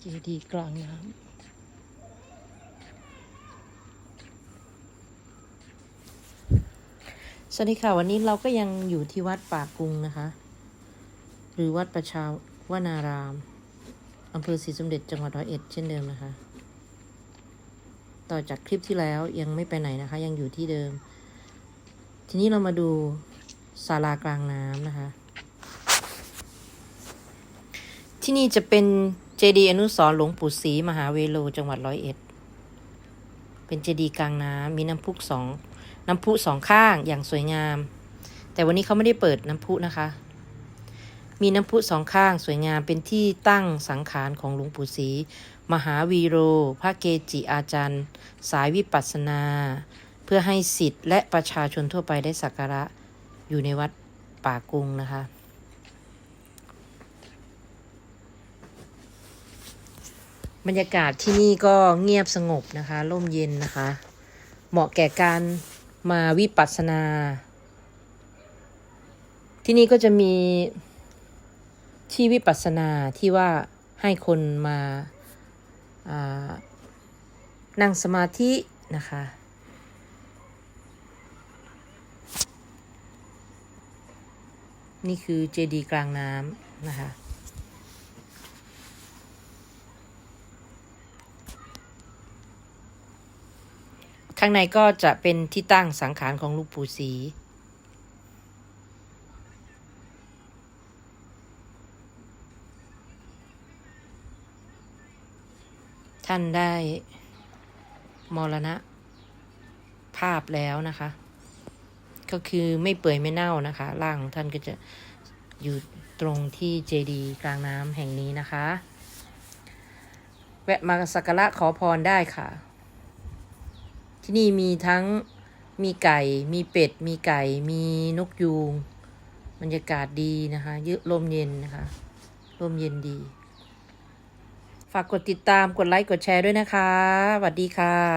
เจดีย์กลางน้ำสวัสดีค่ะ วันนี้เราก็ยังอยู่ที่วัดป่ากรุงนะคะ หรือวัดประชาวนารามอำเภอศรีสมเด็จจังหวัดร้อยเอ็ดเช่นเดิมนะคะ ต่อจากคลิปที่แล้วยังไม่ไปไหนนะคะ ยังอยู่ที่เดิม ทีนี้เรามาดูศาลากลางน้ำนะคะ ที่นี่จะเป็น เจดีย์อนุสรหลวงปู่ศรีมหาเวโลจังหวัดร้อยเอ็ด เป็นเจดีย์กลางน้ำมีน้ำพุสองน้ำพุสองข้างอย่างสวยงาม แต่วันนี้เขาไม่ได้เปิดน้ำพุนะคะ มีน้ำพุสองข้างสวยงามเป็นที่ตั้งสังขารของหลวงปู่ศรีมหาวีโร พระเกจิอาจารย์ สายวิปัสสนา เพื่อให้สิทธิ์และประชาชนทั่วไปได้สักการะอยู่ในวัดป่ากุงนะคะ บรรยากาศที่นี่ก็เงียบสงบนะคะร่มเย็นนะคะ เหมาะแก่การมาวิปัสสนา ที่นี่ก็จะมีที่วิปัสสนาที่ว่าให้คนมาานั่งสมาธินะคะ นี่คือเจดีย์กลางน้ำนะคะ ข้างในก็จะเป็นที่ตั้งสังขารของลูกปู่ศรีท่านได้มรณะ ภาพแล้วนะคะ ก็คือไม่เปื่อยไม่เน่านะคะร่างของท่านก็จะอยู่ตรงที่เจดีย์กลางน้ำแห่งนี้นะคะ แวะมาสักการะขอพรได้ค่ะ ที่นี่มีทั้งมีไก่ มีเป็ด มีไก่ มีนกยูงบรรยากาศดีนะคะเยอะลมเย็นนะคะลมเย็นดี ฝากกดติดตามกดไลค์กดแชร์ด้วยนะคะสวัสดีค่ะ